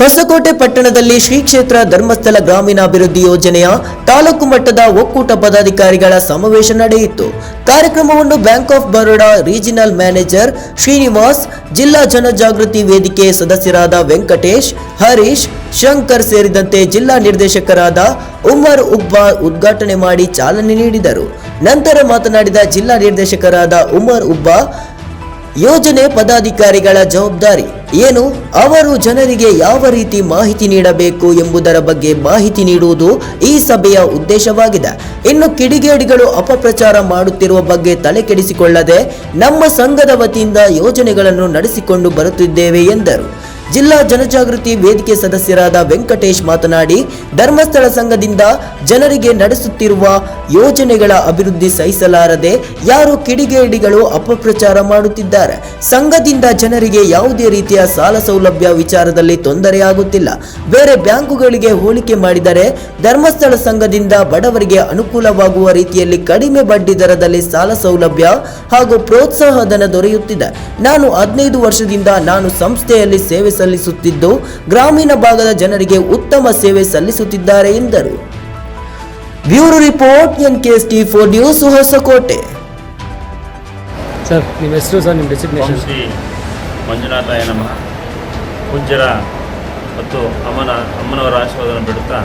ಹೊಸಕೋಟೆ ಪಟ್ಟಣದಲ್ಲಿ ಶ್ರೀ ಕ್ಷೇತ್ರ ಧರ್ಮಸ್ಥಳ ಗ್ರಾಮೀಣಾಭಿವೃದ್ಧಿ ಯೋಜನೆಯ ತಾಲೂಕು ಮಟ್ಟದ ಒಕ್ಕೂಟ ಪದಾಧಿಕಾರಿಗಳ ಸಮಾವೇಶ ನಡೆಯಿತು. ಕಾರ್ಯಕ್ರಮವನ್ನು bank of Baroda regional manager Srinivas, ಜಿಲ್ಲಾ ಜನಜಾಗೃತಿ ವೇದಿಕೆ ಸದಸ್ಯರಾದ ವೆಂಕಟೇಶ್, ಹರೀಶ್, ಶಂಕರ್ ಸೇರಿದಂತೆ ಜಿಲ್ಲಾ ನಿರ್ದೇಶಕರಾದ ಉಮರ್ ಉಬ್ಬಾ ಉದ್ಘಾಟನೆ ಮಾಡಿ ಚಾಲನೆ ನೀಡಿದರು. ನಂತರ ಮಾತನಾಡಿದ ಜಿಲ್ಲಾ ನಿರ್ದೇಶಕರಾದ ಉಮರ್ ಉಬ್ಬಾ ಯೋಜನೆ ಪದಾಧಿಕಾರಿಗಳ ಜವಾಬ್ದಾರಿ. ಏನು? ಅವರು ಜನರಿಗೆ ಯಾವ ರೀತಿ ಮಾಹಿತಿ ನೀಡಬೇಕು ಎಂಬುದರ ಬಗ್ಗೆ ಮಾಹಿತಿ ನೀಡುವುದು ಈ ಸಭೆಯ ಉದ್ದೇಶವಾಗಿದೆ. ಇನ್ನು ಕಿಡಿಗೇಡಿಗಳು ಅಪಪ್ರಚಾರ ಮಾಡುತ್ತಿರುವ ಬಗ್ಗೆ ತಲೆ ಕೆಡಿಸಿಕೊಳ್ಳದೆ ನಮ್ಮ ಸಂಘದ ವತಿಯಿಂದ ಯೋಜನೆಗಳನ್ನು ನಡೆಸಿಕೊಂಡು ಬರುತ್ತಿದ್ದೇವೆ ಎಂದರು. ಜಿಲ್ಲಾ ಜನಜಾಗೃತಿ ವೇದಿಕೆ ಸದಸ್ಯರಾದ ವೆಂಕಟೇಶ್ ಮಾತನಾಡಿ, ಧರ್ಮಸ್ಥಳ ಸಂಘದಿಂದ ಜನರಿಗೆ ನಡೆಸುತ್ತಿರುವ ಯೋಜನೆಗಳ ಅಭಿವೃದ್ಧಿ ಸಹಿಸಲಾರದೆ ಯಾರು ಕಿಡಿಗೇಡಿಗಳು ಅಪಪ್ರಚಾರ ಮಾಡುತ್ತಿದ್ದಾರೆ. ಸಂಘದಿಂದ ಜನರಿಗೆ ಯಾವುದೇ ರೀತಿಯ ಸಾಲ ಸೌಲಭ್ಯ ವಿಚಾರದಲ್ಲಿ ತೊಂದರೆಯಾಗುತ್ತಿಲ್ಲ ಬೇರೆ ಬ್ಯಾಂಕುಗಳಿಗೆ ಹೋಲಿಕೆ ಮಾಡಿದರೆ, ಧರ್ಮಸ್ಥಳ ಸಂಘದಿಂದ ಬಡವರಿಗೆ ಅನುಕೂಲವಾಗುವ ರೀತಿಯಲ್ಲಿ ಕಡಿಮೆ ಬಡ್ಡಿ ದರದಲ್ಲಿ ಸಾಲ ಸೌಲಭ್ಯ ಹಾಗೂ ಪ್ರೋತ್ಸಾಹ ಧನ ದೊರೆಯುತ್ತಿದೆ. ನಾನು ಹದಿನೈದು ವರ್ಷದಿಂದ ನಾನು ಸಂಸ್ಥೆಯಲ್ಲಿ ಸೇವೆ ಸಲ್ಲಿಸುತ್ತಿದ್ದು ಗ್ರಾಮೀಣ ಭಾಗದ ಜನರಿಗೆ ಉತ್ತಮ ಸೇವೆ ಸಲ್ಲಿಸುತ್ತಿದ್ದಾರೆ ಎಂದರು. Bureau report N K S T four news Hosakote. Sir ನಿಮ್ಮ ಹೆಸರು ಸರ್ ನಿಮ್ಮ ಡೆಸಿಗ್ನೇಷನ್ ಶ್ರೀ ಮಂಜುನಾಥಾಯ ನಮಃ. ಮತ್ತು ಅಮ್ಮನ ಅಮ್ಮನವರ ಆಶೀರ್ವಾದನ ಬಿಡುತ್ತಾ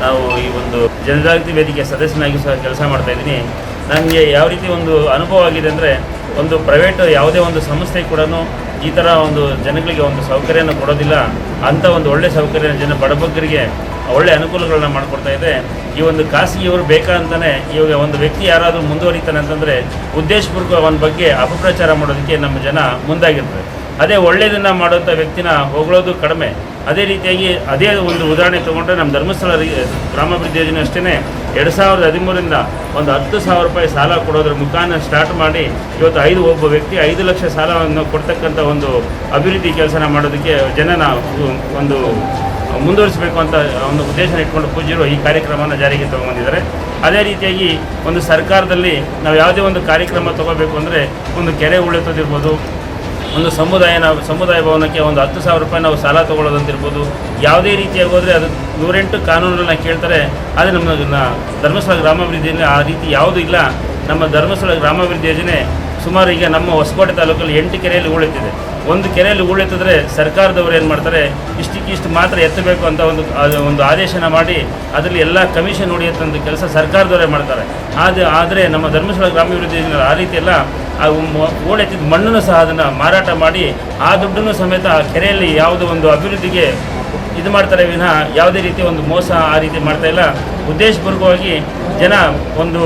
ನಾವು ಈ ಒಂದು ಜನಜಾಗೃತಿ ವೇದಿಕೆ ಸದಸ್ಯನಾಗಿ ಸಹ ಕೆಲಸ ಮಾಡ್ತಾ ಇದ್ದೀನಿ. ನನಗೆ ಯಾವ ರೀತಿ ಒಂದು ಅನುಭವ ಆಗಿದೆ ಅಂದರೆ ಒಂದು ಪ್ರೈವೇಟ್ ಯಾವುದೇ ಒಂದು ಸಂಸ್ಥೆ ಕೂಡ ಈ ಥರ ಒಂದು ಜನಗಳಿಗೆ ಒಂದು ಸೌಕರ್ಯನ ಕೊಡೋದಿಲ್ಲ. ಅಂಥ ಒಂದು ಒಳ್ಳೆಯ ಸೌಕರ್ಯ ಜನ ಬಡಬಗ್ಗರಿಗೆ ಒಳ್ಳೆ ಅನುಕೂಲಗಳನ್ನ ಮಾಡಿಕೊಡ್ತಾ ಇದೆ. ಈ ಒಂದು ಖಾಸಗಿಯವರು ಬೇಕಾ ಅಂತಲೇ ಇವಾಗ ಒಂದು ವ್ಯಕ್ತಿ ಯಾರಾದರೂ ಮುಂದುವರಿತಾನೆ ಅಂತಂದರೆ ಉದ್ದೇಶಪೂರ್ವ ಅವನ ಬಗ್ಗೆ ಅಪಪ್ರಚಾರ ಮಾಡೋದಕ್ಕೆ ನಮ್ಮ ಜನ ಮುಂದಾಗಿರ್ತದೆ ಅದೇ ಒಳ್ಳೆಯದನ್ನು ಮಾಡುವಂಥ ವ್ಯಕ್ತಿನ ಹೊಗಳೋದು ಕಡಿಮೆ. ಅದೇ ರೀತಿಯಾಗಿ ಅದೇ ಒಂದು ಉದಾಹರಣೆ ತೊಗೊಂಡ್ರೆ ನಮ್ಮ ಧರ್ಮಸ್ಥಳ ಗ್ರಾಮಾಭಿವೃದ್ಧಿ ಯೋಜನೆ ಅಷ್ಟೇ ಎರಡು ಸಾವಿರದ ಹದಿಮೂರರಿಂದ ಒಂದು ಹತ್ತು ಸಾವಿರ ರೂಪಾಯಿ ಸಾಲ ಕೊಡೋದ್ರ ಮುಖಾನ ಸ್ಟಾರ್ಟ್ ಮಾಡಿ ಇವತ್ತು ಐದು ಒಬ್ಬ ವ್ಯಕ್ತಿ ಐದು ಲಕ್ಷ ಸಾಲವನ್ನು ಕೊಡ್ತಕ್ಕಂಥ ಒಂದು ಅಭಿವೃದ್ಧಿ ಕೆಲಸನ ಮಾಡೋದಕ್ಕೆ ಜನನ ಒಂದು ಮುಂದುವರಿಸಬೇಕು ಅಂತ ಒಂದು ಉದ್ದೇಶನ ಇಟ್ಕೊಂಡು ಪೂಜ್ಯರು ಈ ಕಾರ್ಯಕ್ರಮವನ್ನು ಜಾರಿಗೆ ತೊಗೊಂಡಿದ್ದಾರೆ ಅದೇ ರೀತಿಯಾಗಿ ಒಂದು ಸರ್ಕಾರದಲ್ಲಿ ನಾವು ಯಾವುದೇ ಒಂದು ಕಾರ್ಯಕ್ರಮ ತಗೋಬೇಕು ಅಂದರೆ ಒಂದು ಕೆರೆ ಉಳಿತದಿರ್ಬೋದು ಒಂದು ಸಮುದಾಯನ ಸಮುದಾಯ ಭವನಕ್ಕೆ ಒಂದು ಹತ್ತು ಸಾವಿರ ರೂಪಾಯಿ ನಾವು ಸಾಲ ತೊಗೊಳ್ಳೋದಂತಿರ್ಬೋದು ಯಾವುದೇ ರೀತಿಯಾಗಿ ಹೋದರೆ ಅದು ನೂರೆಂಟು ಕಾನೂನುಗಳನ್ನ ಕೇಳ್ತಾರೆ. ಆದರೆ ನಮ್ಮ ಧರ್ಮಸ್ಥಳ ಗ್ರಾಮಾಭಿವೃದ್ಧಿಯಲ್ಲಿ ಆ ರೀತಿ ಯಾವುದೂ ಇಲ್ಲ. ನಮ್ಮ ಧರ್ಮಸ್ಥಳ ಗ್ರಾಮಾಭಿವೃದ್ಧಿ ಯೋಜನೆ ಸುಮಾರು ಈಗ ನಮ್ಮ ಹೊಸಕೋಟೆ ತಾಲೂಕಲ್ಲಿ ಎಂಟು ಕೆರೆಯಲ್ಲಿ ಉಳಿತಿದೆ ಒಂದು ಕೆರೆಯಲ್ಲಿ ಉಳಿತಿದ್ರೆ ಸರ್ಕಾರದವರು ಏನು ಮಾಡ್ತಾರೆ ಇಷ್ಟಕ್ಕೆ ಇಷ್ಟು ಮಾತ್ರ ಎತ್ತಬೇಕು ಅಂತ ಒಂದು ಒಂದು ಆದೇಶನ ಮಾಡಿ ಅದರಲ್ಲಿ ಎಲ್ಲ ಕಮಿಷನ್ ಹೊಡೆಯುತ್ತಂಥ ಕೆಲಸ ಸರ್ಕಾರದವರೇ ಮಾಡ್ತಾರೆ. ಆದರೆ ಆದರೆ ನಮ್ಮ ಧರ್ಮಸ್ಥಳ ಗ್ರಾಮಾಭಿವೃದ್ಧಿ ಆ ರೀತಿ ಎಲ್ಲ, ಆ ಹೂಳೆತ್ತಿದ ಮಣ್ಣನ್ನು ಸಹ ಅದನ್ನು ಮಾರಾಟ ಮಾಡಿ ಆ ದುಡ್ಡನ್ನು ಸಮೇತ ಆ ಕೆರೆಯಲ್ಲಿ ಯಾವುದೋ ಒಂದು ಅಭಿವೃದ್ಧಿಗೆ ಇದು ಮಾಡ್ತಾರೆ ವಿನಃ ಯಾವುದೇ ರೀತಿ ಒಂದು ಮೋಸ ಆ ರೀತಿ ಮಾಡ್ತಾ ಇಲ್ಲ. ಉದ್ದೇಶಪೂರ್ವಕವಾಗಿ ಜನ ಒಂದು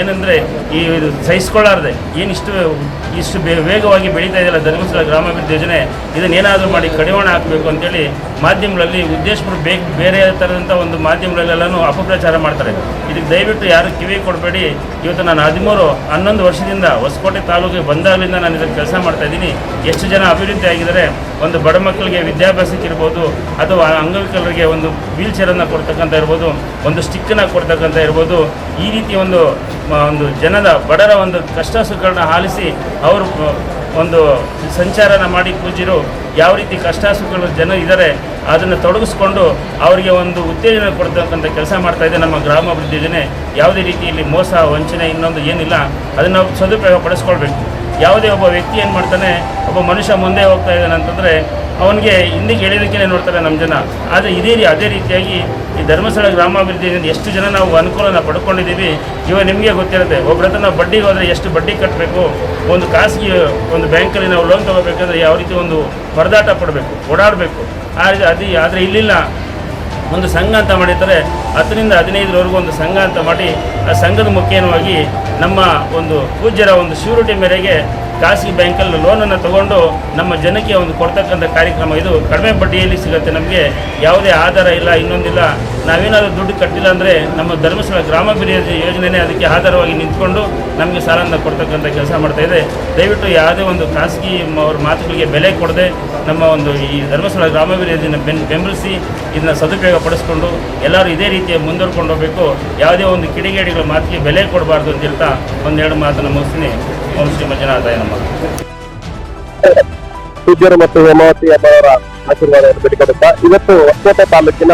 ಏನಂದರೆ ಈ ಸಹಿಸ್ಕೊಳ್ಳಾರ್ದೆ, ಏನಿಷ್ಟು ಇಷ್ಟು ಬೇ ವೇಗವಾಗಿ ಬೆಳೀತಾ ಇದೆಯಲ್ಲ ಧರ್ಮಸ್ಥಳ ಗ್ರಾಮಾಭಿವೃದ್ಧಿ ಯೋಜನೆ, ಇದನ್ನೇನಾದರೂ ಮಾಡಿ ಕಡಿವಾಣ ಹಾಕಬೇಕು ಅಂತೇಳಿ ಮಾಧ್ಯಮಗಳಲ್ಲಿ ಉದ್ದೇಶಪುರ ಬೇಕು ಬೇರೆ ಥರದಂಥ ಒಂದು ಮಾಧ್ಯಮಗಳಲ್ಲೆಲ್ಲನೂ ಅಪಪ್ರಚಾರ ಮಾಡ್ತಾರೆ. ಇದಕ್ಕೆ ದಯವಿಟ್ಟು ಯಾರು ಕಿವಿ ಕೊಡಬೇಡಿ. ಇವತ್ತು ನಾನು ಹದಿಮೂರು, ಹನ್ನೊಂದು ವರ್ಷದಿಂದ ಹೊಸಕೋಟೆ ತಾಲೂಕಿಗೆ ಬಂದಾಗಲಿಂದ ನಾನು ಇದಕ್ಕೆ ಕೆಲಸ ಮಾಡ್ತಾ ಇದ್ದೀನಿ. ಎಷ್ಟು ಜನ ಅಭಿವೃದ್ಧಿ ಆಗಿದ್ದಾರೆ, ಒಂದು ಬಡ ಮಕ್ಕಳಿಗೆ ವಿದ್ಯಾಭ್ಯಾಸಕ್ಕೆ ಇರ್ಬೋದು, ಅಥವಾ ಅಂಗವಿಕಲರಿಗೆ ಒಂದು ವೀಲ್ ಚೇರನ್ನು ಕೊಡ್ತಕ್ಕಂಥ ಇರ್ಬೋದು, ಒಂದು ಸ್ಟಿಕ್ಕನ್ನು ಕೊಡ್ತಕ್ಕಂಥ ಇರ್ಬೋದು, ಈ ರೀತಿ ಒಂದು ಒಂದು ಜನದ ಬಡರ ಒಂದು ಕಷ್ಟ ಸುಖಗಳನ್ನ ಆಲಿಸಿ ಅವರು ಒಂದು ಸಂಚಾರನ ಮಾಡಿ ಪೂಜ್ಯರು ಯಾವ ರೀತಿ ಕಷ್ಟ ಸುಖಗಳು ಜನ ಇದ್ದಾರೆ ಅದನ್ನು ತೊಡಗಿಸ್ಕೊಂಡು ಅವರಿಗೆ ಒಂದು ಉತ್ತೇಜನ ಕೊಡ್ತಕ್ಕಂಥ ಕೆಲಸ ಮಾಡ್ತಾ ಇದೆ ನಮ್ಮ ಗ್ರಾಮಾಭಿವೃದ್ಧಿ ಯೋಜನೆ. ಯಾವುದೇ ರೀತಿ ಇಲ್ಲಿ ಮೋಸ, ವಂಚನೆ, ಇನ್ನೊಂದು ಏನಿಲ್ಲ, ಅದನ್ನು ಸದುಪಯೋಗ ಪಡಿಸ್ಕೊಳ್ಬೇಕು. ಯಾವುದೇ ಒಬ್ಬ ವ್ಯಕ್ತಿ ಏನು ಮಾಡ್ತಾನೆ, ಒಬ್ಬ ಮನುಷ್ಯ ಮುಂದೆ ಹೋಗ್ತಾ ಇದ್ದಾನೆ ಅಂತಂದರೆ ಅವನಿಗೆ ಹಿಂದಿಗೆ ಎಳೆಯೋದಕ್ಕೆ ನೋಡ್ತಾರೆ ನಮ್ಮ ಜನ. ಆದರೆ ಇದೇ ರೀ, ಅದೇ ರೀತಿಯಾಗಿ ಈ ಧರ್ಮಸ್ಥಳ ಗ್ರಾಮಾಭಿವೃದ್ಧಿಯಿಂದ ಎಷ್ಟು ಜನ ನಾವು ಅನುಕೂಲನ ಪಡ್ಕೊಂಡಿದ್ದೀವಿ ಇವಾಗ ನಿಮಗೆ ಗೊತ್ತಿರುತ್ತೆ. ಒಬ್ಬರ ಹತ್ರ ನಾವು ಬಡ್ಡಿಗೆ ಹೋದರೆ ಎಷ್ಟು ಬಡ್ಡಿ ಕಟ್ಟಬೇಕು ಒಂದು ಖಾಸಗಿ, ಒಂದು ಬ್ಯಾಂಕಲ್ಲಿ ನಾವು ಲೋನ್ ತೊಗೋಬೇಕಂದ್ರೆ ಯಾವ ರೀತಿ ಒಂದು ಪರದಾಟ ಪಡಬೇಕು ಓಡಾಡಬೇಕು. ಆದರೆ ಅದು, ಆದರೆ ಇಲ್ಲಿಲ್ಲ. ಒಂದು ಸಂಘ ಅಂತ ಮಾಡಿರ್ತಾರೆ. ಹತ್ತರಿಂದ ಹದಿನೈದರವರೆಗೂ ಒಂದು ಸಂಘ ಅಂತ ಮಾಡಿ ಆ ಸಂಘದ ಮುಖೇನವಾಗಿ ನಮ್ಮ ಒಂದು ಪೂಜ್ಯರ ಒಂದು ಶ್ಯೂರಿಟಿ ಮೇರೆಗೆ ಖಾಸಗಿ ಬ್ಯಾಂಕಲ್ಲಿ ಲೋನನ್ನು ತಗೊಂಡು ನಮ್ಮ ಜನಕ್ಕೆ ಒಂದು ಕೊಡ್ತಕ್ಕಂಥ ಕಾರ್ಯಕ್ರಮ ಇದು. ಕಡಿಮೆ ಬಡ್ಡಿಯಲ್ಲಿ ಸಿಗುತ್ತೆ ನಮಗೆ. ಯಾವುದೇ ಆಧಾರ ಇಲ್ಲ, ಇನ್ನೊಂದಿಲ್ಲ. ನಾವೇನಾದರೂ ದುಡ್ಡು ಕಟ್ಟಿಲ್ಲ ಅಂದರೆ ನಮ್ಮ ಧರ್ಮಸ್ಥಳ ಗ್ರಾಮಾಭಿವೃದ್ಧಿ ಯೋಜನೆನೇ ಅದಕ್ಕೆ ಆಧಾರವಾಗಿ ನಿಂತ್ಕೊಂಡು ನಮಗೆ ಸಾಲವನ್ನು ಕೊಡ್ತಕ್ಕಂಥ ಕೆಲಸ ಮಾಡ್ತಾ ಇದೆ. ದಯವಿಟ್ಟು ಯಾವುದೇ ಒಂದು ಖಾಸಗಿ ಅವ್ರ ಮಾತುಗಳಿಗೆ ಬೆಲೆ ಕೊಡದೆ ನಮ್ಮ ಒಂದು ಈ ಧರ್ಮಸ್ಥಳ ಗ್ರಾಮಾಭಿವೃದ್ಧಿಯನ್ನು ಬೆನ್ ಬೆಂಬಲಿಸಿ ಇದನ್ನ ಸದುಪಯೋಗ ಪಡಿಸ್ಕೊಂಡು ಎಲ್ಲರೂ ಇದೇ ರೀತಿಯ ಮುಂದುವರ್ಕೊಂಡು ಹೋಗಬೇಕು. ಯಾವುದೇ ಒಂದು ಕಿಡಿಗೇಡಿಗಳ ಮಾತಿಗೆ ಬೆಲೆ ಕೊಡಬಾರ್ದು ಅಂತ ಹೇಳ್ತಾ ಒಂದೆರಡು ಮಾತನ್ನು ಮುಗಿಸ್ತೀನಿ. ಓಂ ಶ್ರೀ ಮಂಜುನಾಥಾಯ ನಮ್ಮ ಪೂಜ್ಯರು ಮತ್ತು ಹೇಮಾವತಿ ಅಮ್ಮವರ ಆಶೀರ್ವಾದವನ್ನು ಬೇಡಿಕೊಳ್ಳುತ್ತಾ ಇವತ್ತು ಹೊಸಕೋಟೆ ತಾಲೂಕಿನ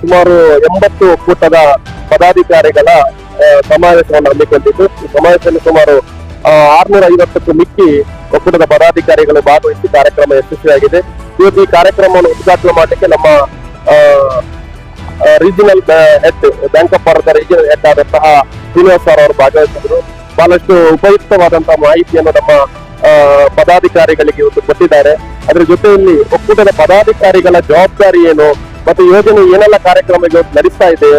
ಸುಮಾರು ಎಂಬತ್ತು ಕೂಟದ ಪದಾಧಿಕಾರಿಗಳ ಸಮಾವೇಶವನ್ನು ಹಮ್ಮಿಕೊಂಡಿದ್ದು, ಈ ಸಮಾವೇಶದಲ್ಲಿ ಸುಮಾರು ಆರ್ನೂರ ಐವತ್ತಕ್ಕೂ ಮಿಕ್ಕಿ ಒಕ್ಕೂಟದ ಪದಾಧಿಕಾರಿಗಳು ಭಾಗವಹಿಸಿ ಕಾರ್ಯಕ್ರಮ ಯಶಸ್ವಿಯಾಗಿದೆ. ಇವತ್ತು ಈ ಕಾರ್ಯಕ್ರಮವನ್ನು ಉದ್ಘಾಟನೆ ಮಾಡಲಿಕ್ಕೆ ನಮ್ಮ regional head bank of Baroda regional head ಆದಂತಹ ಶ್ರೀನಿವಾಸ್ ಸರ್ ಅವರು ಭಾಗವಹಿಸಿದ್ರು. ಬಹಳಷ್ಟು ಉಪಯುಕ್ತವಾದಂತಹ ಮಾಹಿತಿಯನ್ನು ನಮ್ಮ ಪದಾಧಿಕಾರಿಗಳಿಗೆ ಇವತ್ತು ಕೊಟ್ಟಿದ್ದಾರೆ. ಅದರ ಜೊತೆಯಲ್ಲಿ ಒಕ್ಕೂಟದ ಪದಾಧಿಕಾರಿಗಳ ಜವಾಬ್ದಾರಿ ಏನು? ಮತ್ತು ಯೋಜನೆ ಏನೆಲ್ಲ ಕಾರ್ಯಕ್ರಮ ಇವತ್ತು ನಡೆಸ್ತಾ ಇದೆ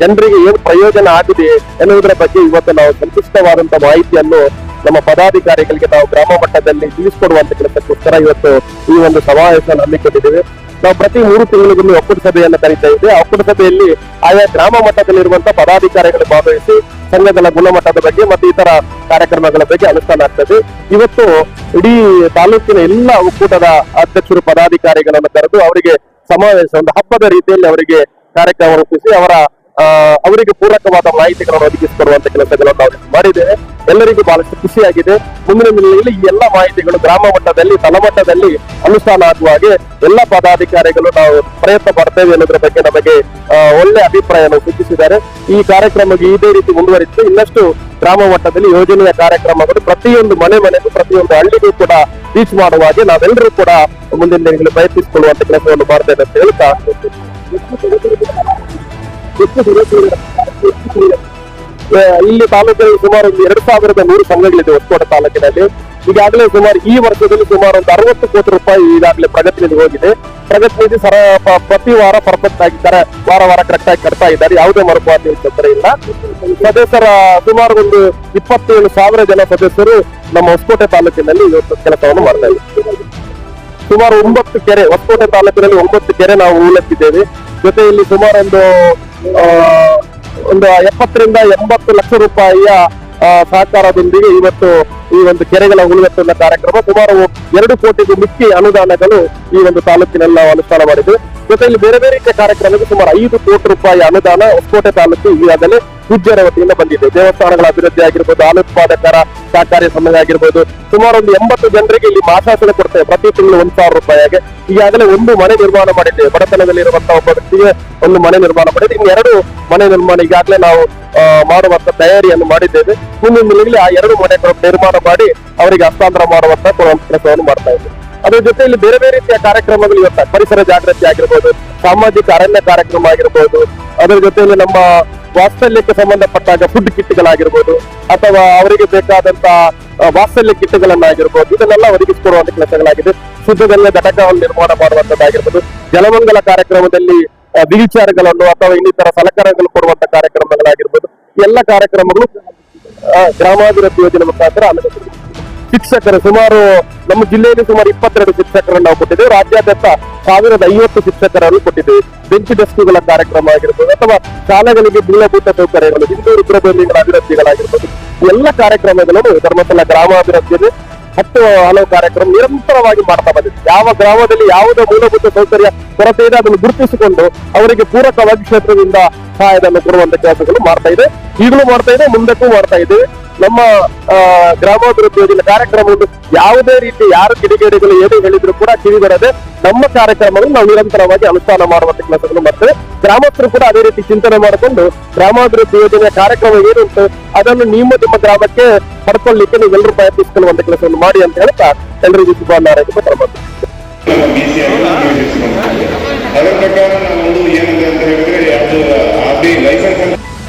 ಜನರಿಗೆ ಏನು ಪ್ರಯೋಜನ ಆಗಿದೆ ಎನ್ನುವುದರ ಬಗ್ಗೆ ಇವತ್ತು ನಾವು ಸಂತುಷ್ಟವಾದಂತಹ ಮಾಹಿತಿಯನ್ನು ನಮ್ಮ ಪದಾಧಿಕಾರಿಗಳಿಗೆ ನಾವು ಗ್ರಾಮ ಮಟ್ಟದಲ್ಲಿ ತಿಳಿಸಿಕೊಡುವಂತ ಕೆಲಸಕ್ಕೋಸ್ಕರ ಇವತ್ತು ಈ ಒಂದು ಸಮಾವೇಶವನ್ನು ಹಮ್ಮಿಕೊಂಡಿದ್ದೇವೆ. ನಾವು ಪ್ರತಿ ಮೂರು ತಿಂಗಳಿಗೊಮ್ಮೆ ಒಕ್ಕೂಟ ಸಭೆಯನ್ನು ಕರೀತಾ ಇದ್ದೇವೆ. ಒಕ್ಕೂಟ ಸಭೆಯಲ್ಲಿ ಆಯಾ ಗ್ರಾಮ ಮಟ್ಟದಲ್ಲಿರುವಂತಹ ಪದಾಧಿಕಾರಿಗಳು ಭಾಗವಹಿಸಿ, ಸಂಘಗಳ ಗುಣಮಟ್ಟದ ಬಗ್ಗೆ ಮತ್ತು ಇತರ ಕಾರ್ಯಕ್ರಮಗಳ ಬಗ್ಗೆ ಅನುಷ್ಠಾನ ಆಗ್ತದೆ. ಇವತ್ತು ಇಡೀ ತಾಲೂಕಿನ ಎಲ್ಲ ಒಕ್ಕೂಟದ ಅಧ್ಯಕ್ಷರು, ಪದಾಧಿಕಾರಿಗಳನ್ನು ಕರೆದು ಅವರಿಗೆ ಸಮಾವೇಶ ಒಂದು ಹಬ್ಬದ ರೀತಿಯಲ್ಲಿ ಅವರಿಗೆ ಕಾರ್ಯಕ್ರಮ ರೂಪಿಸಿ ಅವರ ಅವರಿಗೆ ಪೂರಕವಾದ ಮಾಹಿತಿಗಳನ್ನು ಒದಗಿಸಿಕೊಡುವಂತ ಕೆಲಸಗಳನ್ನು ನಾವು ಮಾಡಿದ್ದೇವೆ. ಎಲ್ಲರಿಗೂ ಬಹಳಷ್ಟು ಖುಷಿಯಾಗಿದೆ. ಮುಂದಿನ ದಿನಗಳಲ್ಲಿ ಈ ಎಲ್ಲ ಮಾಹಿತಿಗಳು ಗ್ರಾಮ ಮಟ್ಟದಲ್ಲಿ ತಳಮಟ್ಟದಲ್ಲಿ ಅನುಷ್ಠಾನ ಆಗುವ ಹಾಗೆ ಎಲ್ಲ ಪದಾಧಿಕಾರಿಗಳು ನಾವು ಪ್ರಯತ್ನ ಪಡ್ತೇವೆ ಅನ್ನೋದ್ರ ಬಗ್ಗೆ ನಮಗೆ ಒಳ್ಳೆ ಅಭಿಪ್ರಾಯವನ್ನು ಸೂಚಿಸಿದ್ದಾರೆ. ಈ ಕಾರ್ಯಕ್ರಮಕ್ಕೆ ಇದೇ ರೀತಿ ಮುಂದುವರಿಸಿ ಇನ್ನಷ್ಟು ಗ್ರಾಮ ಮಟ್ಟದಲ್ಲಿ ಯೋಜನೆಯ ಕಾರ್ಯಕ್ರಮಗಳು ಪ್ರತಿಯೊಂದು ಮನೆ ಮನೆಗೂ, ಪ್ರತಿಯೊಂದು ಹಳ್ಳಿಗೂ ಕೂಡ ರೀಚ್ ಮಾಡುವ ಹಾಗೆ ನಾವೆಲ್ಲರೂ ಕೂಡ ಮುಂದಿನ ದಿನಗಳಲ್ಲಿ ಪ್ರಯತ್ನಿಸಿಕೊಳ್ಳುವಂತ ಕೆಲಸವನ್ನು ಮಾಡ್ತೇವೆ ಅಂತ ಹೇಳ್ತಾ ಇಲ್ಲಿ ತಾಲೂಕಿನಲ್ಲಿ ಸುಮಾರು ಒಂದು ಎರಡು ಸಾವಿರದ ನೂರು ಸಂಘಗಳಿದೆ ಹೊಸಕೋಟೆ ತಾಲೂಕಿನಲ್ಲಿ. ಈಗಾಗಲೇ ಸುಮಾರು ಈ ವರ್ಷದಲ್ಲಿ ಸುಮಾರು ಒಂದು ಅರವತ್ತು ಕೋಟಿ ರೂಪಾಯಿ ಈಗಾಗಲೇ ಪ್ರಗತಿ ನಿಧಿ ಹೋಗಿದೆ. ಪ್ರಗತಿ ನಿಧಿ ಸರ ಪ್ರತಿ ವಾರ ಪರ್ಫೆಕ್ಟ್ ಆಗಿದ್ದಾರೆ ವಾರ ವಾರ ಕರೆಕ್ಟ್ ಆಗಿ ಕಟ್ತಾ ಇದ್ದಾರೆ. ಯಾವುದೇ ಮರುಪಾವತಿ ತೊಂದರೆ ಇಲ್ಲ. ಸದಸ್ಯರ ಸುಮಾರು ಒಂದು ಇಪ್ಪತ್ತೇಳು ಸಾವಿರ ಜನ ಸದಸ್ಯರು ನಮ್ಮ ಹೊಸಕೋಟೆ ತಾಲೂಕಿನಲ್ಲಿ ಇವತ್ತು ಕೆಲಸವನ್ನು ಮಾಡ್ತಾ ಇದ್ದಾರೆ. ಸುಮಾರು ಒಂಬತ್ತು ಕೆರೆ, ಹೊಸಕೋಟೆ ತಾಲೂಕಿನಲ್ಲಿ ಒಂಬತ್ತು ಕೆರೆ ನಾವು ಹೂಳೆತ್ತಿದ್ದೇವೆ ಜೊತೆಯಲ್ಲಿ ಸುಮಾರು ಒಂದು ಒಂದು ಎಪ್ಪತ್ತರಿಂದ ಎಂಬತ್ತು ಲಕ್ಷ ರೂಪಾಯಿಯ ಸಹಕಾರದೊಂದಿಗೆ ಇವತ್ತು ಈ ಒಂದು ಕೆರೆಗಳ ಉಳುವೆತ್ತುವ ಕಾರ್ಯಕ್ರಮ ಸುಮಾರು ಎರಡು ಕೋಟಿಗೂ ಮಿಕ್ಕಿ ಅನುದಾನಗಳು ಈ ಒಂದು ತಾಲೂಕಿನಲ್ಲಿ ಅನುಷ್ಠಾನ ಮಾಡಿದ್ವಿ ಜೊತೆಯಲ್ಲಿ ಬೇರೆ ಬೇರೆ ರೀತಿಯ ಕಾರ್ಯಕ್ರಮಕ್ಕೆ ಸುಮಾರು ಐದು ಕೋಟಿ ರೂಪಾಯಿ ಅನುದಾನ ಹೊಸಕೋಟೆ ತಾಲೂಕು ಈಗಾಗಲೇ ಪೂಜ್ಯರ ವತಿಯಿಂದ ಬಂದಿದೆ. ದೇವಸ್ಥಾನಗಳ ಅಭಿವೃದ್ಧಿ ಆಗಿರ್ಬೋದು, ಹಾಲು ಉತ್ಪಾದಕರ ಸಹಕಾರಿ ಸಂಘ ಆಗಿರ್ಬೋದು, ಸುಮಾರು ಒಂದು ಎಂಬತ್ತು ಜನರಿಗೆ ಇಲ್ಲಿ ಮಾಸಾಸನ ಕೊಡ್ತೇವೆ. ಪ್ರತಿ ತಿಂಗಳು ಒಂದ್ ಸಾವಿರ ರೂಪಾಯಿಗೆ ಈಗಾಗಲೇ ಒಂದು ಮನೆ ನಿರ್ಮಾಣ ಮಾಡಿದ್ದೇವೆ. ಬಡತನದಲ್ಲಿರುವಂತಹ ಒಬ್ಬ ವ್ಯಕ್ತಿಗೆ ಒಂದು ಮನೆ ನಿರ್ಮಾಣ ಮಾಡಿದೆ ಇನ್ನು ಎರಡು ಮನೆ ನಿರ್ಮಾಣ ಈಗಾಗಲೇ ನಾವು ಮಾಡುವಂತ ತಯಾರಿಯನ್ನು ಮಾಡಿದ್ದೇವೆ. ಮುಂದಿನ ಆ ಎರಡು ಮನೆಗಳನ್ನು ನಿರ್ಮಾಣ ಮಾಡಿ ಅವರಿಗೆ ಹಸ್ತಾಂತರ ಮಾಡುವಂತ ಕೆಲಸವನ್ನು ಮಾಡ್ತಾ ಇದ್ದೇವೆ. ಅದ್ರ ಜೊತೆಯಲ್ಲಿ ಬೇರೆ ಬೇರೆ ರೀತಿಯ ಕಾರ್ಯಕ್ರಮಗಳು ಇವತ್ತ ಪರಿಸರ ಜಾಗೃತಿ ಆಗಿರ್ಬೋದು ಸಾಮಾಜಿಕ ಅರಣ್ಯ ಕಾರ್ಯಕ್ರಮ ಆಗಿರ್ಬೋದು ಅದರ ಜೊತೆಯಲ್ಲಿ ನಮ್ಮ ವಾತ್ಸಲ್ಯಕ್ಕೆ ಸಂಬಂಧಪಟ್ಟಾಗ ಫುಡ್ ಕಿಟ್ಗಳಾಗಿರ್ಬೋದು ಅಥವಾ ಅವರಿಗೆ ಬೇಕಾದಂತ ಆ, ವಾತ್ಸಲ್ಯ ಕಿಟ್ಗಳನ್ನಾಗಿರ್ಬೋದು ಇದನ್ನೆಲ್ಲ ಒದಗಿಸಿಕೊಡುವಂತ ಕೆಲಸಗಳಾಗಿದೆ. ಶುದ್ಧ ಗಂಗೆ ಘಟಕವನ್ನು ನಿರ್ಮಾಣ ಮಾಡುವಂತದ್ದಾಗಿರ್ಬೋದು ಜಲಮಂಗಲ ಕಾರ್ಯಕ್ರಮದಲ್ಲಿ ವೀಲ್ ಅಥವಾ ಇನ್ನಿತರ ಸಲಕರಣೆಗಳು ಕೊಡುವಂತ ಕಾರ್ಯಕ್ರಮಗಳಾಗಿರ್ಬೋದು ಎಲ್ಲ ಕಾರ್ಯಕ್ರಮಗಳು ಗ್ರಾಮಾಭಿವೃದ್ಧಿ ಯೋಜನೆ ಮುಖಾಂತರ ಅನುಮತಿ ಶಿಕ್ಷಕರು ಸುಮಾರು ನಮ್ಮ ಜಿಲ್ಲೆಯಲ್ಲಿ ಸುಮಾರು ಇಪ್ಪತ್ತೆರಡು ಶಿಕ್ಷಕರನ್ನು ನಾವು ಕೊಟ್ಟಿದ್ದೇವೆ. ರಾಜ್ಯಾದ್ಯಂತ ಸಾವಿರದ ಐವತ್ತು ಶಿಕ್ಷಕರನ್ನು ಕೊಟ್ಟಿದ್ದೇವೆ. ಬೆಂಚ್ ಡೆಸ್ಕ್ಗಳ ಕಾರ್ಯಕ್ರಮ ಆಗಿರ್ಬೋದು ಅಥವಾ ಶಾಲೆಗಳಿಗೆ ಮೂಲಭೂತ ಸೌಕರ್ಯಗಳು ಹಿಂದೂ ರುದ್ರಭೂಮಿಗಳ ಅಭಿವೃದ್ಧಿಗಳಾಗಿರ್ಬೋದು. ಎಲ್ಲ ಕಾರ್ಯಕ್ರಮಗಳನ್ನು ಧರ್ಮಸ್ಥಳ ಗ್ರಾಮಾಭಿವೃದ್ಧಿಯಲ್ಲಿ ಹತ್ತು ಹಲವು ಕಾರ್ಯಕ್ರಮ ನಿರಂತರವಾಗಿ ಮಾಡ್ತಾ ಬಂದಿದೆ. ಯಾವ ಗ್ರಾಮದಲ್ಲಿ ಯಾವುದೇ ಮೂಲಭೂತ ಸೌಕರ್ಯ, ಕೊರತೆ ಇದೆ ಅದನ್ನು ಗುರುತಿಸಿಕೊಂಡು ಅವರಿಗೆ ಪೂರಕವಾಗಿ ಕ್ಷೇತ್ರದಿಂದ ಸಹಾಯವನ್ನು ಕೊಡುವಂತ ಕೆಲಸಗಳು ಮಾಡ್ತಾ ಇದೆ. ಈಗಲೂ ಮಾಡ್ತಾ ಇದೆ, ಮುಂದಕ್ಕೂ ಮಾಡ್ತಾ ಇದೆ. ನಮ್ಮ ಗ್ರಾಮಾಭಿವೃದ್ಧಿ ಯೋಜನೆ ಕಾರ್ಯಕ್ರಮವನ್ನು ಯಾವುದೇ ರೀತಿ ಯಾರು ಕಿಡಿಗೇಡಿಗಳು ಏನು ಹೇಳಿದ್ರು ಕೂಡ ಕಿವಿಗೊಡದೆ ನಮ್ಮ ಕಾರ್ಯಕ್ರಮವನ್ನು ನಾವು ನಿರಂತರವಾಗಿ ಅನುಷ್ಠಾನ ಮಾಡುವಂತ ಕೆಲಸಗಳು ಮಾಡ್ತೇವೆ. ಗ್ರಾಮಸ್ಥರು ಕೂಡ ಅದೇ ರೀತಿ ಚಿಂತನೆ ಮಾಡಿಕೊಂಡು ಗ್ರಾಮಾಭಿವೃದ್ಧಿ ಯೋಜನೆಯ ಕಾರ್ಯಕ್ರಮ ಏನುಂಟು, ಅದನ್ನು ನಿಮ್ಮ ನಿಮ್ಮ ಗ್ರಾಮಕ್ಕೆ ಪಡ್ಕೊಳ್ಳಿಕ್ಕೆ ನೀವೆಲ್ಲರೂ ಒಂದು ಕೆಲಸವನ್ನು ಮಾಡಿ ಅಂತ ಹೇಳ್ತಾ ಎಲ್ಲರಿಗೂ ಶುಭ ನಮ್ಮ ಬಿಸಿಯನ್ನು ನಿಯೋಜಿಸಿಕೊಂಡಿದ್ದೇವೆ ಅದರ ಪ್ರಕಾರ ನಾವು ಒಂದು ಏನಂತ ಹೇಳಿದ್ರೆ ಅದು ಡಿ ಲೈಸೆನ್ಸ್